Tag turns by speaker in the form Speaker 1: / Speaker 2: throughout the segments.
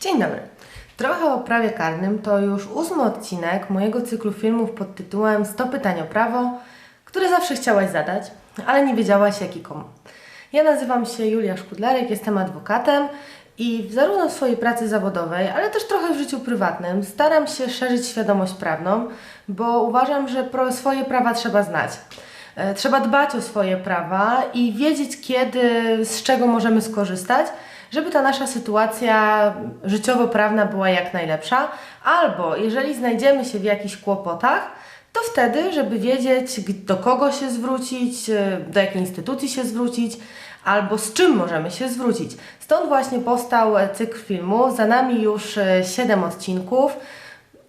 Speaker 1: Dzień dobry. Trochę o prawie karnym to już ósmy odcinek mojego cyklu filmów pod tytułem 100 pytań o prawo, które zawsze chciałaś zadać, ale nie wiedziałaś jak i komu. Ja nazywam się Julia Szkudlarek, jestem adwokatem i zarówno w swojej pracy zawodowej, ale też trochę w życiu prywatnym staram się szerzyć świadomość prawną, bo uważam, że swoje prawa trzeba znać. E, Trzeba dbać o swoje prawa i wiedzieć, kiedy, z czego możemy skorzystać, żeby ta nasza sytuacja życiowo-prawna była jak najlepsza, albo jeżeli znajdziemy się w jakichś kłopotach, to wtedy, żeby wiedzieć, do kogo się zwrócić, e, do jakiej instytucji się zwrócić, albo z czym możemy się zwrócić. Stąd właśnie powstał e, cykl filmu. Za nami już 7 odcinków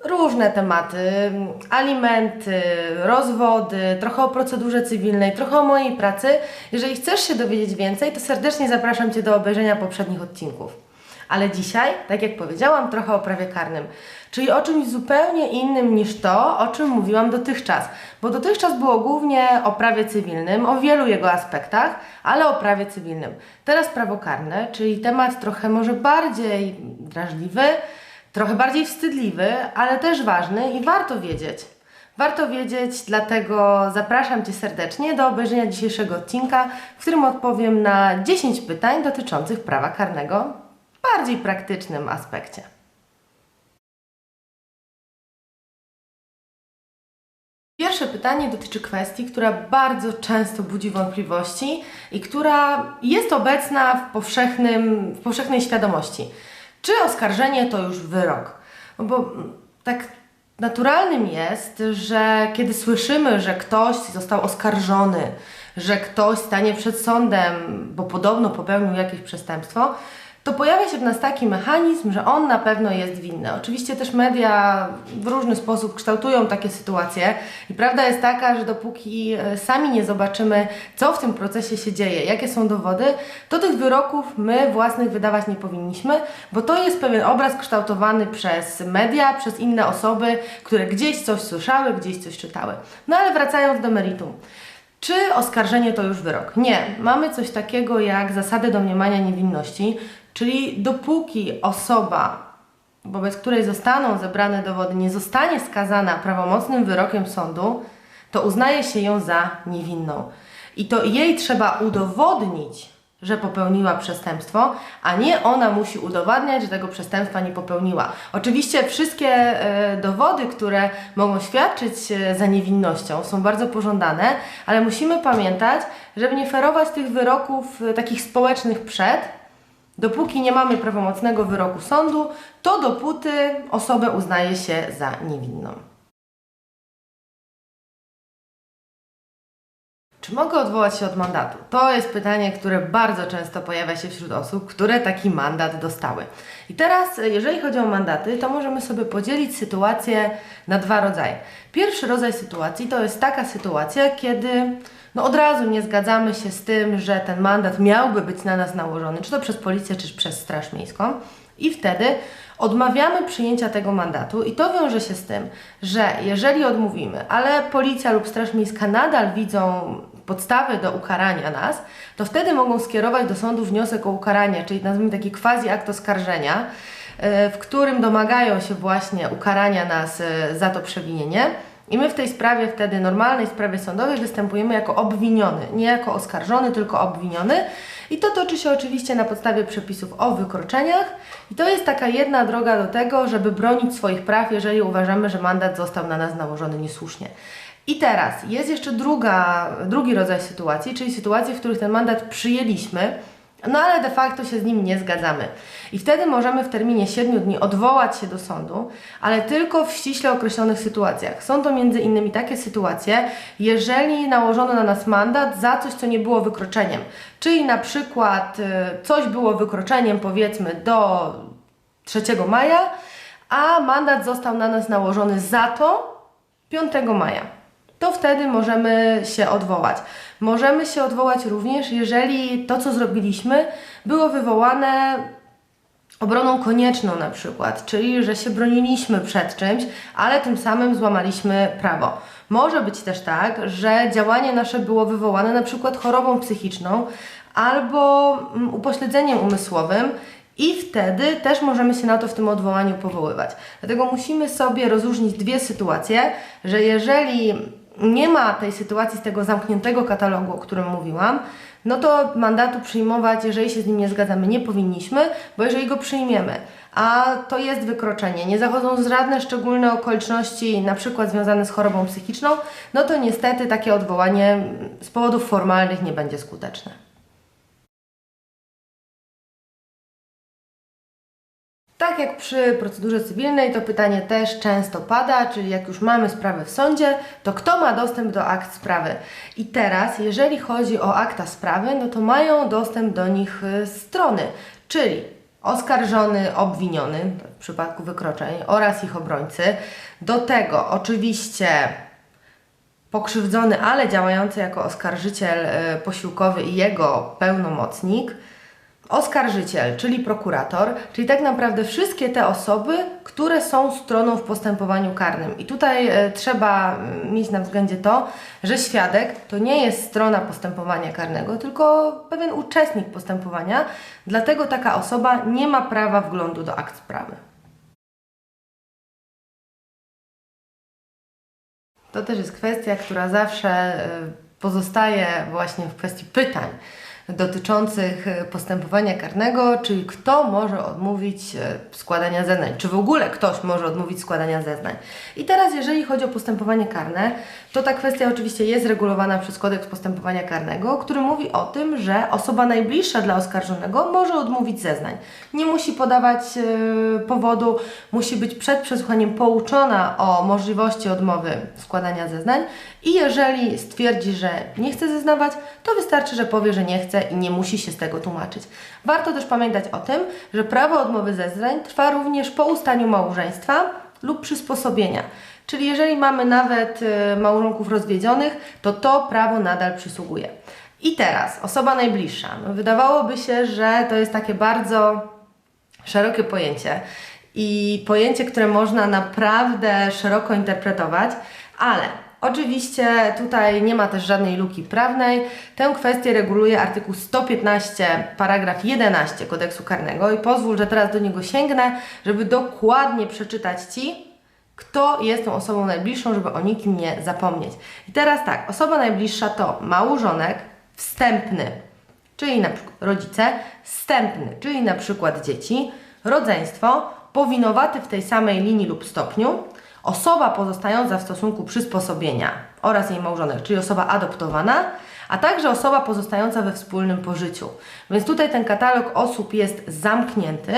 Speaker 1: różne tematy, alimenty, rozwody, trochę o procedurze cywilnej, trochę o mojej pracy. Jeżeli chcesz się dowiedzieć więcej, to serdecznie zapraszam Cię do obejrzenia poprzednich odcinków. Ale dzisiaj, tak jak powiedziałam, trochę o prawie karnym, czyli o czymś zupełnie innym niż to, o czym mówiłam dotychczas. Bo dotychczas było głównie o prawie cywilnym, o wielu jego aspektach, ale o prawie cywilnym. Teraz prawo karne, czyli temat trochę może bardziej drażliwy, trochę bardziej wstydliwy, ale też ważny i warto wiedzieć. Warto wiedzieć, dlatego zapraszam Cię serdecznie do obejrzenia dzisiejszego odcinka, w którym odpowiem na 10 pytań dotyczących prawa karnego w bardziej praktycznym aspekcie. Pierwsze pytanie dotyczy kwestii, która bardzo często budzi wątpliwości i która jest obecna w, powszechnym, w powszechnej świadomości. Czy oskarżenie to już wyrok? No bo tak naturalnym jest, że kiedy słyszymy, że ktoś został oskarżony, że ktoś stanie przed sądem, bo podobno popełnił jakieś przestępstwo, to pojawia się w nas taki mechanizm, że on na pewno jest winny. Oczywiście też media w różny sposób kształtują takie sytuacje i prawda jest taka, że dopóki e, sami nie zobaczymy, co w tym procesie się dzieje, jakie są dowody, to tych wyroków my własnych wydawać nie powinniśmy, bo to jest pewien obraz kształtowany przez media, przez inne osoby, które gdzieś coś słyszały, gdzieś coś czytały. No ale wracając do meritum. Czy oskarżenie to już wyrok? Nie. Mamy coś takiego jak zasadę domniemania niewinności, czyli dopóki osoba, wobec której zostaną zebrane dowody, nie zostanie skazana prawomocnym wyrokiem sądu, to uznaje się ją za niewinną. I to jej trzeba udowodnić, że popełniła przestępstwo, a nie ona musi udowadniać, że tego przestępstwa nie popełniła. Oczywiście wszystkie e, dowody, które mogą świadczyć e, za niewinnością, są bardzo pożądane, ale musimy pamiętać, żeby nie ferować tych wyroków e, takich społecznych przed, dopóki nie mamy prawomocnego wyroku sądu, to dopóty osobę uznaje się za niewinną. Czy mogę odwołać się od mandatu? To jest pytanie, które bardzo często pojawia się wśród osób, które taki mandat dostały. I teraz, jeżeli chodzi o mandaty, to możemy sobie podzielić sytuację na dwa rodzaje. Pierwszy rodzaj sytuacji to jest taka sytuacja, kiedy no od razu nie zgadzamy się z tym, że ten mandat miałby być na nas nałożony, czy to przez policję, czy przez Straż Miejską. I wtedy odmawiamy przyjęcia tego mandatu, i to wiąże się z tym, że jeżeli odmówimy, ale policja lub Straż Miejska nadal widzą podstawy do ukarania nas, to wtedy mogą skierować do sądu wniosek o ukaranie, czyli nazwijmy taki quasi akt oskarżenia, e, w którym domagają się właśnie ukarania nas e, za to przewinienie. I my w tej sprawie, wtedy normalnej sprawie sądowej, występujemy jako obwiniony, nie jako oskarżony, tylko obwiniony. I to toczy się oczywiście na podstawie przepisów o wykroczeniach. I to jest taka jedna droga do tego, żeby bronić swoich praw, jeżeli uważamy, że mandat został na nas nałożony niesłusznie. I teraz jest jeszcze druga, drugi rodzaj sytuacji, czyli sytuacje, w których ten mandat przyjęliśmy, no ale de facto się z nim nie zgadzamy. I wtedy możemy w terminie 7 dni odwołać się do sądu, ale tylko w ściśle określonych sytuacjach. Są to między innymi takie sytuacje, jeżeli nałożono na nas mandat za coś, co nie było wykroczeniem. Czyli na przykład y, coś było wykroczeniem powiedzmy do 3 maja, a mandat został na nas nałożony za to 5 maja to wtedy możemy się odwołać. Możemy się odwołać również, jeżeli to, co zrobiliśmy, było wywołane obroną konieczną na przykład, czyli że się broniliśmy przed czymś, ale tym samym złamaliśmy prawo. Może być też tak, że działanie nasze było wywołane na przykład chorobą psychiczną albo mm, upośledzeniem umysłowym I wtedy też możemy się na to w tym odwołaniu powoływać. Dlatego musimy sobie rozróżnić dwie sytuacje, że jeżeli nie ma tej sytuacji z tego zamkniętego katalogu, o którym mówiłam, no to mandatu przyjmować, jeżeli się z nim nie zgadzamy, nie powinniśmy, bo jeżeli go przyjmiemy, a to jest wykroczenie, nie zachodzą żadne szczególne okoliczności, na przykład związane z chorobą psychiczną, no to niestety takie odwołanie z powodów formalnych nie będzie skuteczne. Tak jak przy procedurze cywilnej, to pytanie też często pada, czyli jak już mamy sprawę w sądzie, to kto ma dostęp do akt sprawy? I teraz, jeżeli chodzi o akta sprawy, no to mają dostęp do nich y, strony, czyli oskarżony, obwiniony w przypadku wykroczeń oraz ich obrońcy. Do tego oczywiście pokrzywdzony, ale działający jako oskarżyciel y, posiłkowy i jego pełnomocnik oskarżyciel, czyli prokurator, czyli tak naprawdę wszystkie te osoby, które są stroną w postępowaniu karnym. I tutaj e, trzeba mm, mieć na względzie to, że świadek to nie jest strona postępowania karnego, tylko pewien uczestnik postępowania, dlatego taka osoba nie ma prawa wglądu do akt sprawy. To też jest kwestia, która zawsze e, pozostaje właśnie w kwestii pytań dotyczących e, postępowania karnego, czyli kto może odmówić e, składania zeznań, czy w ogóle ktoś może odmówić składania zeznań. I teraz, jeżeli chodzi o postępowanie karne, to ta kwestia oczywiście jest regulowana przez kodeks postępowania karnego, który mówi o tym, że osoba najbliższa dla oskarżonego może odmówić zeznań. Nie musi podawać yy, powodu, musi być przed przesłuchaniem pouczona o możliwości odmowy składania zeznań i jeżeli stwierdzi, że nie chce zeznawać, to wystarczy, że powie, że nie chce i nie musi się z tego tłumaczyć. Warto też pamiętać o tym, że prawo odmowy zeznań trwa również po ustaniu małżeństwa lub przysposobienia. Czyli jeżeli mamy nawet y, małżonków rozwiedzionych, to to prawo nadal przysługuje. I teraz osoba najbliższa. No, wydawałoby się, że to jest takie bardzo szerokie pojęcie i pojęcie, które można naprawdę szeroko interpretować, ale Oczywiście tutaj nie ma też żadnej luki prawnej. Tę kwestię reguluje artykuł 115, paragraf 11 kodeksu karnego i pozwól, że teraz do niego sięgnę, żeby dokładnie przeczytać Ci, kto jest tą osobą najbliższą, żeby o nikim nie zapomnieć. I teraz tak, osoba najbliższa to małżonek wstępny, czyli na przykład rodzice, wstępny, czyli na przykład dzieci, rodzeństwo, powinowaty w tej samej linii lub stopniu, osoba pozostająca w stosunku przysposobienia oraz jej małżonek, czyli osoba adoptowana, a także osoba pozostająca we wspólnym pożyciu. Więc tutaj ten katalog osób jest zamknięty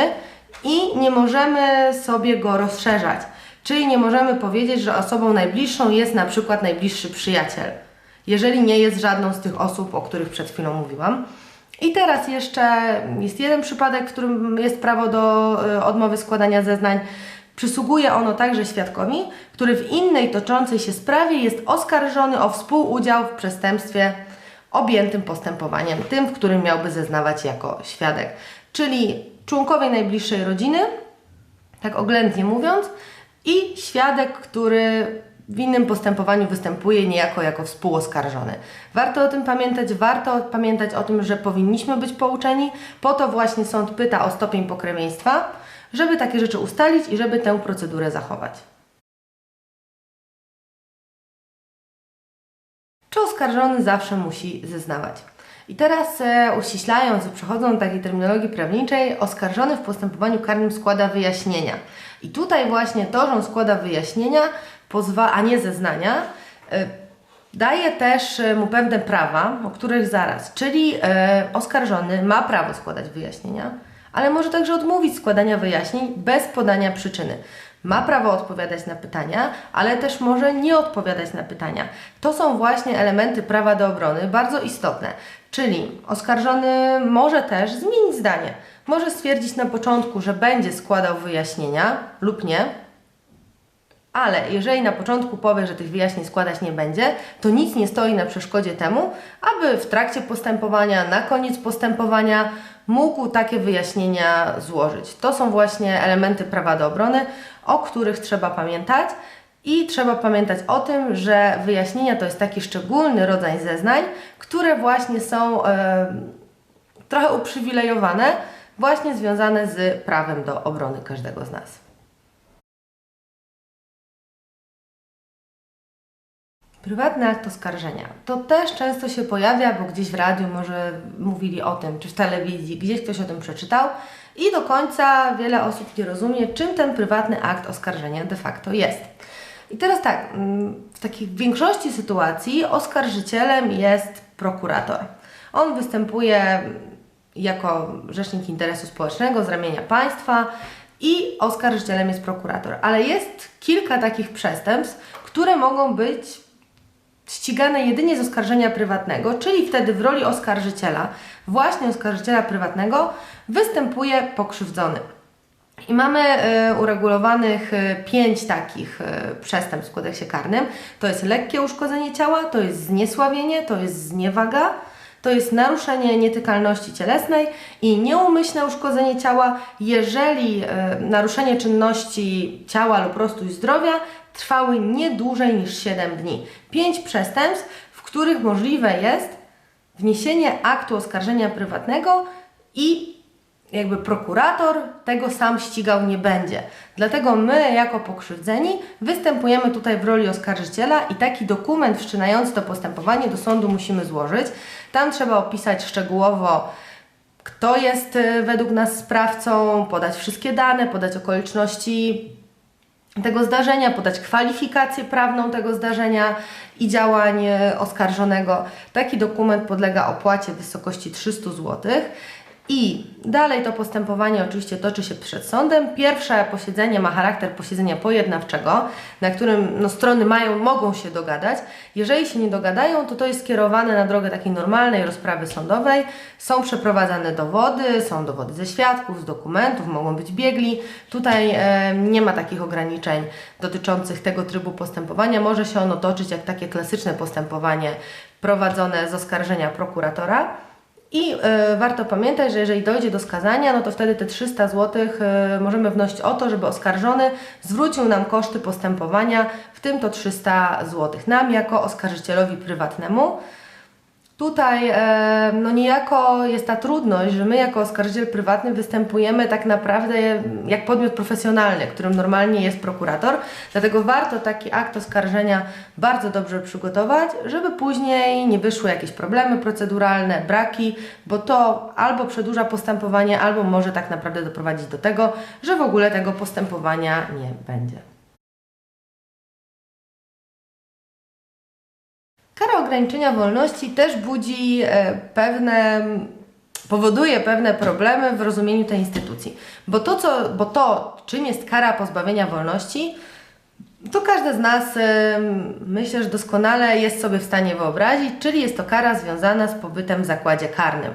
Speaker 1: i nie możemy sobie go rozszerzać. Czyli nie możemy powiedzieć, że osobą najbliższą jest na przykład najbliższy przyjaciel, jeżeli nie jest żadną z tych osób, o których przed chwilą mówiłam. I teraz jeszcze jest jeden przypadek, w którym jest prawo do e, odmowy składania zeznań. Przysługuje ono także świadkowi, który w innej toczącej się sprawie jest oskarżony o współudział w przestępstwie objętym postępowaniem, tym, w którym miałby zeznawać jako świadek. Czyli członkowie najbliższej rodziny, tak oględnie mówiąc, i świadek, który w innym postępowaniu występuje niejako jako współoskarżony. Warto o tym pamiętać, warto pamiętać o tym, że powinniśmy być pouczeni. Po to właśnie sąd pyta o stopień pokrewieństwa, żeby takie rzeczy ustalić i żeby tę procedurę zachować. Czy oskarżony zawsze musi zeznawać? I teraz e, uściślając, przechodząc do takiej terminologii prawniczej, oskarżony w postępowaniu karnym składa wyjaśnienia. I tutaj właśnie to, że on składa wyjaśnienia, pozwa, a nie zeznania, e, daje też e, mu pewne prawa, o których zaraz. Czyli e, oskarżony ma prawo składać wyjaśnienia, ale może także odmówić składania wyjaśnień bez podania przyczyny. Ma prawo odpowiadać na pytania, ale też może nie odpowiadać na pytania. To są właśnie elementy prawa do obrony bardzo istotne. Czyli oskarżony może też zmienić zdanie. Może stwierdzić na początku, że będzie składał wyjaśnienia lub nie, ale jeżeli na początku powie, że tych wyjaśnień składać nie będzie, to nic nie stoi na przeszkodzie temu, aby w trakcie postępowania, na koniec postępowania mógł takie wyjaśnienia złożyć. To są właśnie elementy prawa do obrony, o których trzeba pamiętać. I trzeba pamiętać o tym, że wyjaśnienia to jest taki szczególny rodzaj zeznań, które właśnie są e, trochę uprzywilejowane właśnie związane z prawem do obrony każdego z nas. Prywatny akt oskarżenia. To też często się pojawia, bo gdzieś w radiu może mówili o tym, czy w telewizji, gdzieś ktoś o tym przeczytał i do końca wiele osób nie rozumie, czym ten prywatny akt oskarżenia de facto jest. I teraz tak, mm, w takiej większości sytuacji oskarżycielem jest prokurator. On występuje jako rzecznik interesu społecznego z ramienia państwa i oskarżycielem jest prokurator. Ale jest kilka takich przestępstw, które mogą być ścigane jedynie z oskarżenia prywatnego, czyli wtedy w roli oskarżyciela, właśnie oskarżyciela prywatnego, występuje pokrzywdzony. I mamy y, uregulowanych y, pięć takich y, przestępstw w kodeksie karnym. To jest lekkie uszkodzenie ciała, to jest zniesławienie, to jest zniewaga, to jest naruszenie nietykalności cielesnej i nieumyślne uszkodzenie ciała, jeżeli naruszenie czynności ciała lub prostu zdrowia trwały nie dłużej niż 7 dni. Pięć przestępstw, w których możliwe jest wniesienie aktu oskarżenia prywatnego i jakby prokurator tego sam ścigał nie będzie. Dlatego my, jako pokrzywdzeni, występujemy tutaj w roli oskarżyciela i taki dokument wszczynający to postępowanie do sądu musimy złożyć. Tam trzeba opisać szczegółowo, kto jest y, według nas sprawcą, podać wszystkie dane, podać okoliczności tego zdarzenia, podać kwalifikację prawną tego zdarzenia i działań e, oskarżonego. Taki dokument podlega opłacie w wysokości 300 zł. I dalej to postępowanie oczywiście toczy się przed sądem. Pierwsze posiedzenie ma charakter posiedzenia pojednawczego, na którym no, strony mają, mogą się dogadać. Jeżeli się nie dogadają, to to jest skierowane na drogę takiej normalnej rozprawy sądowej. Są przeprowadzane dowody, są dowody ze świadków, z dokumentów, mogą być biegli. Tutaj e, nie ma takich ograniczeń dotyczących tego trybu postępowania. Może się ono toczyć jak takie klasyczne postępowanie prowadzone z oskarżenia prokuratora. I y, warto pamiętać, że jeżeli dojdzie do skazania, no to wtedy te 300 zł y, możemy wnosić o to, żeby oskarżony zwrócił nam koszty postępowania, w tym to 300 zł, nam jako oskarżycielowi prywatnemu. Tutaj e, no niejako jest ta trudność, że my jako oskarżyciel prywatny występujemy tak naprawdę jak podmiot profesjonalny, którym normalnie jest prokurator. Dlatego warto taki akt oskarżenia bardzo dobrze przygotować, żeby później nie wyszły jakieś problemy proceduralne, braki, bo to albo przedłuża postępowanie, albo może tak naprawdę doprowadzić do tego, że w ogóle tego postępowania nie będzie. Kara ograniczenia wolności też budzi e, pewne, powoduje pewne problemy w rozumieniu tej instytucji. Bo to, co, bo to czym jest kara pozbawienia wolności, to każdy z nas e, myślę, że doskonale jest sobie w stanie wyobrazić, czyli jest to kara związana z pobytem w zakładzie karnym.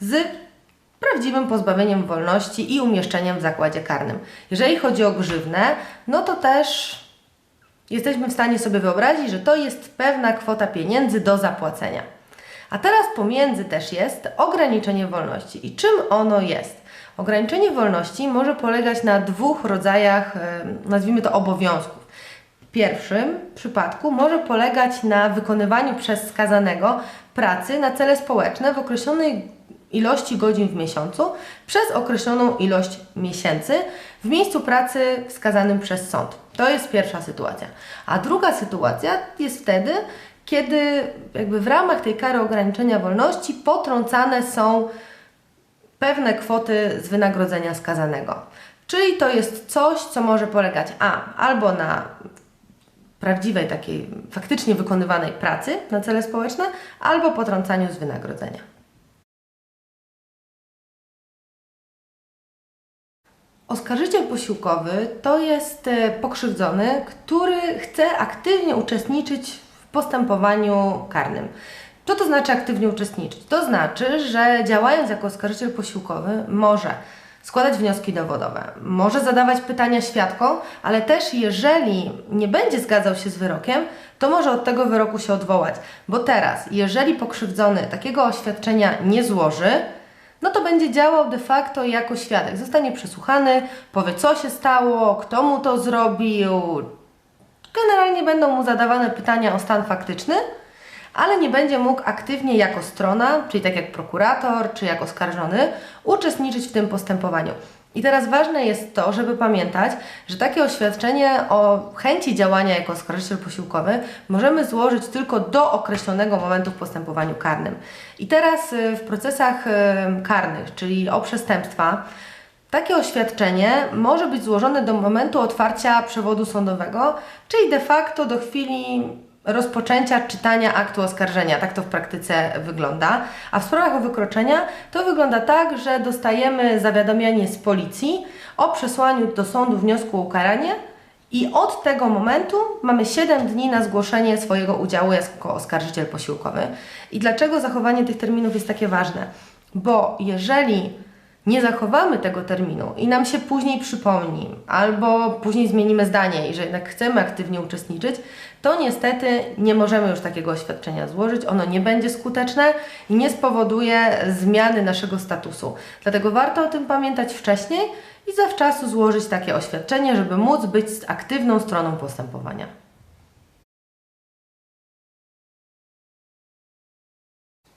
Speaker 1: Z prawdziwym pozbawieniem wolności i umieszczeniem w zakładzie karnym. Jeżeli chodzi o grzywnę, no to też jesteśmy w stanie sobie wyobrazić, że to jest pewna kwota pieniędzy do zapłacenia. A teraz pomiędzy też jest ograniczenie wolności. I czym ono jest? Ograniczenie wolności może polegać na dwóch rodzajach, nazwijmy to obowiązków. W pierwszym przypadku może polegać na wykonywaniu przez skazanego pracy na cele społeczne w określonej ilości godzin w miesiącu przez określoną ilość miesięcy w miejscu pracy wskazanym przez sąd. To jest pierwsza sytuacja. A druga sytuacja jest wtedy, kiedy jakby w ramach tej kary ograniczenia wolności potrącane są pewne kwoty z wynagrodzenia skazanego. Czyli to jest coś, co może polegać a albo na prawdziwej, takiej faktycznie wykonywanej pracy na cele społeczne, albo potrącaniu z wynagrodzenia. Oskarżyciel posiłkowy to jest e, pokrzywdzony, który chce aktywnie uczestniczyć w postępowaniu karnym. Co to znaczy aktywnie uczestniczyć? To znaczy, że działając jako oskarżyciel posiłkowy może składać wnioski dowodowe, może zadawać pytania świadkom, ale też jeżeli nie będzie zgadzał się z wyrokiem, to może od tego wyroku się odwołać. Bo teraz, jeżeli pokrzywdzony takiego oświadczenia nie złoży, no to będzie działał de facto jako świadek. Zostanie przesłuchany, powie co się stało, kto mu to zrobił. Generalnie będą mu zadawane pytania o stan faktyczny, ale nie będzie mógł aktywnie jako strona, czyli tak jak prokurator, czy jak oskarżony, uczestniczyć w tym postępowaniu. I teraz ważne jest to, żeby pamiętać, że takie oświadczenie o chęci działania jako oskarżyciel posiłkowy możemy złożyć tylko do określonego momentu w postępowaniu karnym. I teraz y, w procesach karnych, czyli o przestępstwa, takie oświadczenie może być złożone do momentu otwarcia przewodu sądowego, czyli de facto do chwili rozpoczęcia czytania aktu oskarżenia. Tak to w praktyce wygląda. A w sprawach o wykroczenia to wygląda tak, że dostajemy zawiadomienie z policji o przesłaniu do sądu wniosku o ukaranie i od tego momentu mamy 7 dni na zgłoszenie swojego udziału jako oskarżyciel posiłkowy. I dlaczego zachowanie tych terminów jest takie ważne? Bo jeżeli nie zachowamy tego terminu i nam się później przypomni, albo później zmienimy zdanie i że jednak chcemy aktywnie uczestniczyć, to niestety nie możemy już takiego oświadczenia złożyć. Ono nie będzie skuteczne i nie spowoduje zmiany naszego statusu. Dlatego warto o tym pamiętać wcześniej i zawczasu złożyć takie oświadczenie, żeby móc być aktywną stroną postępowania.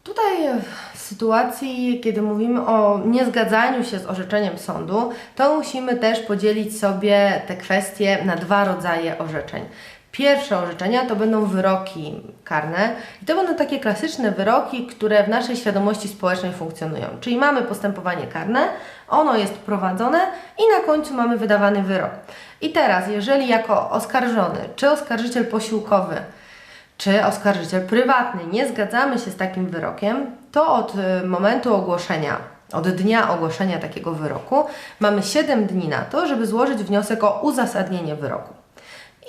Speaker 1: Tutaj w sytuacji, kiedy mówimy o niezgadzaniu się z orzeczeniem sądu, to musimy też podzielić sobie te kwestie na dwa rodzaje orzeczeń. Pierwsze orzeczenia to będą wyroki karne i to będą takie klasyczne wyroki, które w naszej świadomości społecznej funkcjonują. Czyli mamy postępowanie karne, ono jest prowadzone i na końcu mamy wydawany wyrok. I teraz, jeżeli jako oskarżony czy oskarżyciel posiłkowy czy oskarżyciel prywatny nie zgadzamy się z takim wyrokiem, to od y, momentu ogłoszenia, od dnia ogłoszenia takiego wyroku mamy 7 dni na to, żeby złożyć wniosek o uzasadnienie wyroku.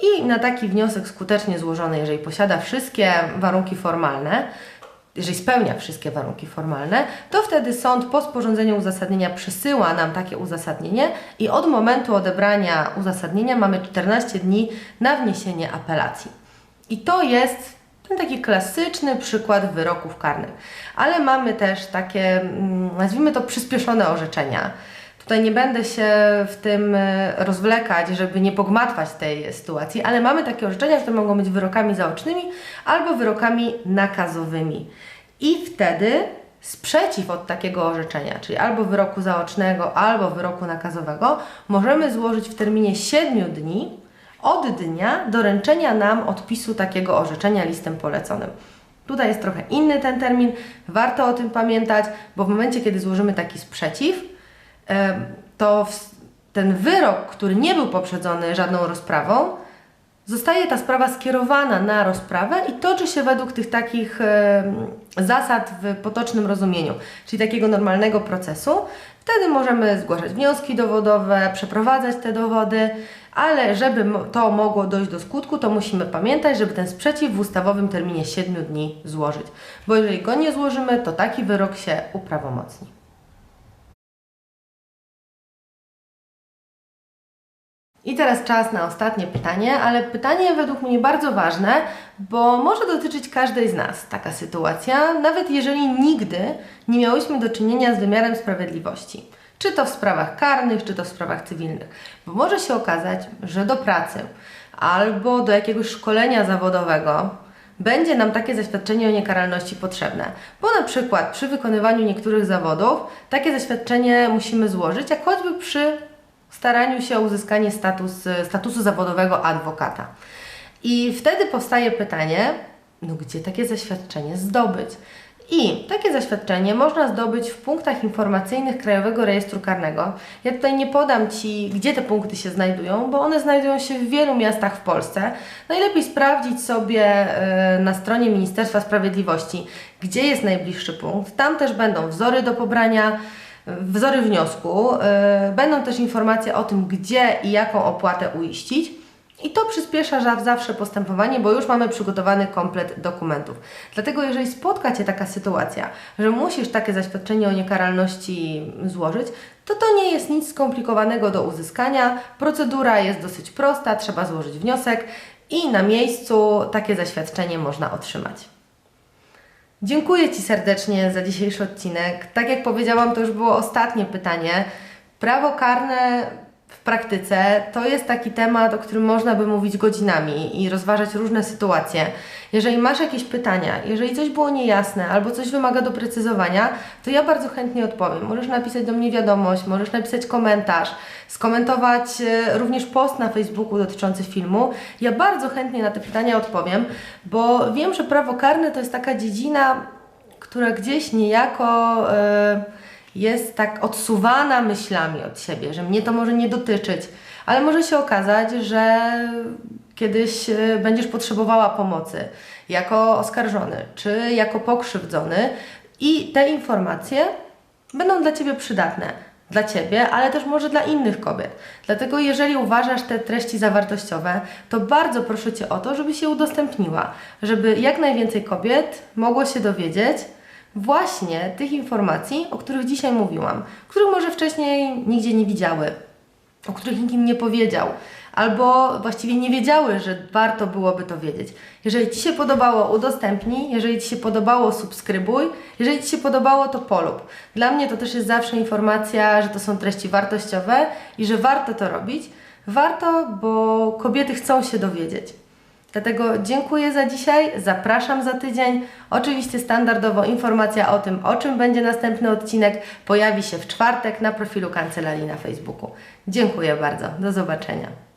Speaker 1: I na taki wniosek skutecznie złożony, jeżeli posiada wszystkie warunki formalne, jeżeli spełnia wszystkie warunki formalne, to wtedy sąd po sporządzeniu uzasadnienia przysyła nam takie uzasadnienie i od momentu odebrania uzasadnienia mamy 14 dni na wniesienie apelacji. I to jest ten taki klasyczny przykład wyroków karnych. Ale mamy też takie, mm, nazwijmy to przyspieszone orzeczenia. Tutaj nie będę się w tym e, rozwlekać, żeby nie pogmatwać tej sytuacji, ale mamy takie orzeczenia, które mogą być wyrokami zaocznymi albo wyrokami nakazowymi. I wtedy sprzeciw od takiego orzeczenia, czyli albo wyroku zaocznego, albo wyroku nakazowego, możemy złożyć w terminie 7 dni od dnia doręczenia nam odpisu takiego orzeczenia listem poleconym. Tutaj jest trochę inny ten termin, warto o tym pamiętać, bo w momencie, kiedy złożymy taki sprzeciw, to ten wyrok, który nie był poprzedzony żadną rozprawą, zostaje ta sprawa skierowana na rozprawę i toczy się według tych takich zasad w potocznym rozumieniu, czyli takiego normalnego procesu. Wtedy możemy zgłaszać wnioski dowodowe, przeprowadzać te dowody, ale żeby to mogło dojść do skutku, to musimy pamiętać, żeby ten sprzeciw w ustawowym terminie 7 dni złożyć, bo jeżeli go nie złożymy, to taki wyrok się uprawomocni. I teraz czas na ostatnie pytanie, ale pytanie według mnie bardzo ważne, bo może dotyczyć każdej z nas taka sytuacja, nawet jeżeli nigdy nie miałyśmy do czynienia z wymiarem sprawiedliwości. Czy to w sprawach karnych, czy to w sprawach cywilnych. Bo może się okazać, że do pracy albo do jakiegoś szkolenia zawodowego będzie nam takie zaświadczenie o niekaralności potrzebne. Bo na przykład przy wykonywaniu niektórych zawodów takie zaświadczenie musimy złożyć, jak choćby przy staraniu się o uzyskanie status, statusu zawodowego adwokata. I wtedy powstaje pytanie, no gdzie takie zaświadczenie zdobyć? I takie zaświadczenie można zdobyć w punktach informacyjnych Krajowego Rejestru Karnego. Ja tutaj nie podam Ci, gdzie te punkty się znajdują, bo one znajdują się w wielu miastach w Polsce. Najlepiej sprawdzić sobie e, na stronie Ministerstwa Sprawiedliwości, gdzie jest najbliższy punkt. Tam też będą wzory do pobrania wzory wniosku, y, będą też informacje o tym, gdzie i jaką opłatę uiścić. I to przyspiesza zawsze postępowanie, bo już mamy przygotowany komplet dokumentów. Dlatego, jeżeli spotka Cię taka sytuacja, że musisz takie zaświadczenie o niekaralności złożyć, to to nie jest nic skomplikowanego do uzyskania. Procedura jest dosyć prosta, trzeba złożyć wniosek i na miejscu takie zaświadczenie można otrzymać. Dziękuję Ci serdecznie za dzisiejszy odcinek. Tak jak powiedziałam, to już było ostatnie pytanie. Prawo karne w praktyce to jest taki temat, o którym można by mówić godzinami i rozważać różne sytuacje. Jeżeli masz jakieś pytania, jeżeli coś było niejasne albo coś wymaga doprecyzowania, to ja bardzo chętnie odpowiem. Możesz napisać do mnie wiadomość, możesz napisać komentarz, skomentować e, również post na Facebooku dotyczący filmu. Ja bardzo chętnie na te pytania odpowiem, bo wiem, że prawo karne to jest taka dziedzina, która gdzieś niejako e, jest tak odsuwana myślami od siebie, że mnie to może nie dotyczyć, ale może się okazać, że kiedyś e, będziesz potrzebowała pomocy jako oskarżony czy jako pokrzywdzony i te informacje będą dla Ciebie przydatne. Dla Ciebie, ale też może dla innych kobiet. Dlatego, jeżeli uważasz te treści zawartościowe, to bardzo proszę Cię o to, żeby się udostępniła, żeby jak najwięcej kobiet mogło się dowiedzieć właśnie tych informacji, o których dzisiaj mówiłam, których może wcześniej nigdzie nie widziały, o których nikt im nie powiedział, albo właściwie nie wiedziały, że warto byłoby to wiedzieć. Jeżeli Ci się podobało, udostępnij, jeżeli Ci się podobało, subskrybuj, jeżeli Ci się podobało, to polub. Dla mnie to też jest zawsze informacja, że to są treści wartościowe i że warto to robić. Warto, bo kobiety chcą się dowiedzieć. Dlatego dziękuję za dzisiaj, zapraszam za tydzień. Oczywiście standardowo informacja o tym, o czym będzie następny odcinek, pojawi się w czwartek na profilu kancelarii na Facebooku. Dziękuję bardzo, do zobaczenia.